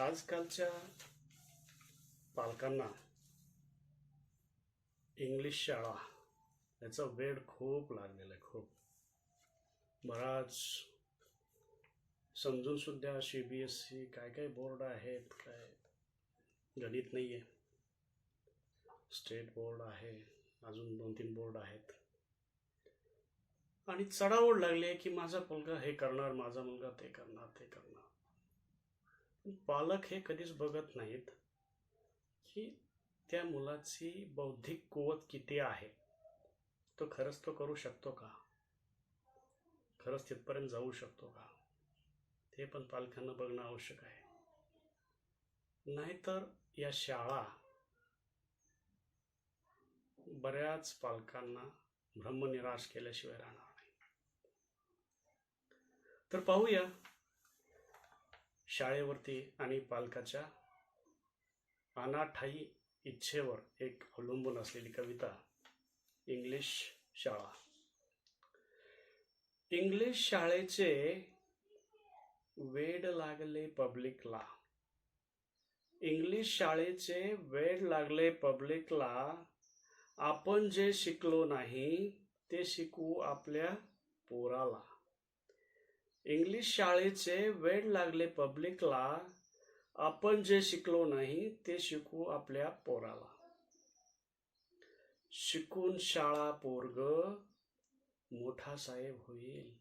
आजकालच्या पालकांना इंग्लिश शाळा याचा वेळ खूप लागलेला आहे खूप. बराच समजून सुद्धा सी बी एस सी काय काय बोर्ड आहेत काय गणित नाही आहे स्टेट बोर्ड आहे अजून दोन तीन बोर्ड आहेत. आणि चढावड लागली आहे की माझा मुलगा हे करणार माझा मुलगा ते करणार ते करणार. पालक हे कधीच बघत नाहीत की त्या मुलाची बौद्धिक कुवत किती आहे. तो खरंच तो करू शकतो का? खरंच तिथपर्यंत जाऊ शकतो का? ते पण पालकांना बघणं आवश्यक आहे. नाहीतर या शाळा बऱ्याच पालकांना ब्रह्मनिराश केल्याशिवाय राहणार नाही. तर पाहूया शाळेवरती आणि पालकाच्या अनाठाई इच्छेवर एक अवलंबून असलेली कविता इंग्लिश शाळा. इंग्लिश शाळेचे वेड लागले पब्लिकला. इंग्लिश शाळेचे वेड लागले पब्लिकला. आपण जे शिकलो नाही ते शिकवू आपल्या पोराला. इंग्लिश शाळेचे वेळ लागले पब्लिकला आपण जे शिकलो नाही ते शिकू आपल्या पोराला. शिकून शाळा पोरग मोठा साहेब होईल.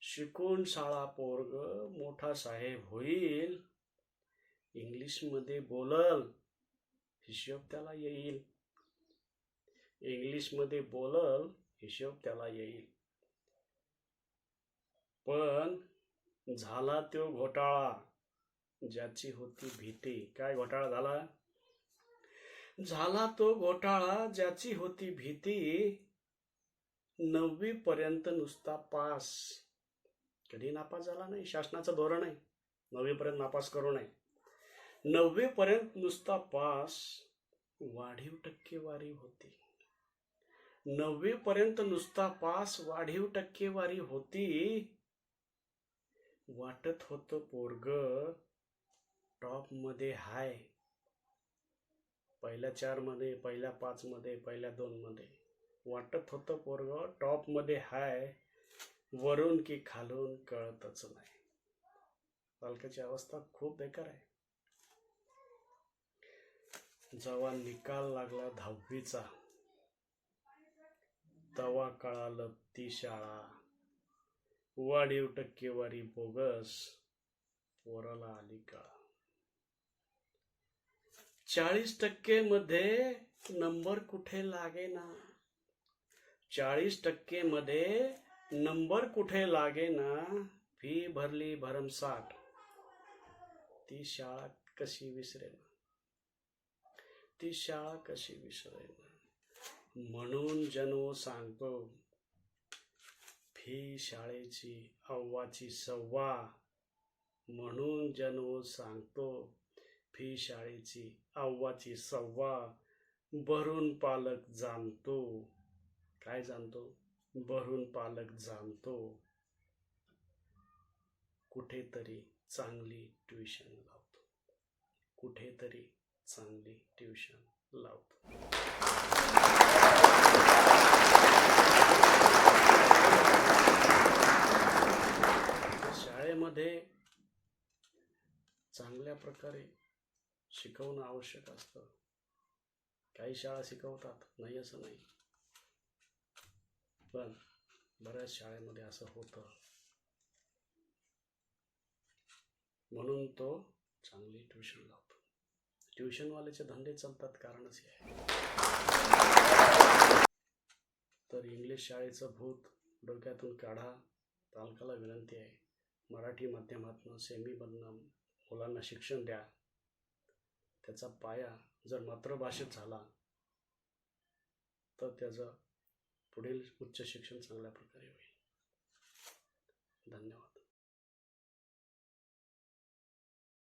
शिकून शाळा पोरग मोठा साहेब होईल. इंग्लिशमध्ये बोलल हिशोब त्याला येईल. इंग्लिशमध्ये बोलल हिशोब त्याला येईल. पण झाला तो घोटाळा ज्याची होती भीती. काय घोटाळा झाला? झाला तो घोटाळा ज्याची होती भीती नववी पर्यंत नुसता पास. कधी नापास झाला नाही? शासनाचं धोरण आहे. नववी पर्यंत नापास करू नये. नववी पर्यंत नुसता पास वाढीव टक्केवारी होती. नववी पर्यंत नुसता पास वाढीव टक्केवारी होती. वाटत होतं पोरग टॉपमध्ये हाय. पहिल्या चारमध्ये पहिल्या पाच मध्ये पहिल्या दोन मध्ये. वाटत होतं पोरग टॉपमध्ये हाय वरून की खालून कळतच नाही. पालकाची अवस्था खूप बेकार आहे. जेव्हा निकाल लागला दहावीचा तवा कळालं ती शाळा वाढीव टक्केवारी बोगस पोराला आली का? चाळीस टक्के मध्ये नंबर कुठे लागे ना चाळीस टक्के मध्ये नंबर कुठे लागे ना फी भरली भरमसाठ. ती शाळा कशी विसरेल ती शाळा कशी विसरेल म्हणून जणू सांगतो फी शाळेची अव्वाची सव्वा म्हणून जणू सांगतो. फी शाळेची अव्वाची सव्वा भरून पालक जाणतो. काय जाणतो? भरून पालक जाणतो. कुठेतरी चांगली ट्युशन लावतो. कुठेतरी चांगली ट्युशन लावतो शाळेमध्ये चांगल्या प्रकारे शिकवणं आवश्यक असतं. काही शाळा शिकवतात नाही असं नाही. पण बऱ्याच शाळेमध्ये असं होतं. म्हणून तो चांगली ट्युशन लावतो. ट्युशनवाल्याचे धंदे चालतात कारणच हे आहे. तर इंग्लिश शाळेचं भूत डोक्यातून काढा पालकाला विनंती आहे. मराठी माध्यमातून सेमीमधनं मुलांना शिक्षण द्या. त्याचा पाया जर मातृभाषेत झाला तर त्याचं पुढील उच्च शिक्षण चांगल्या प्रकारे होईल. धन्यवाद.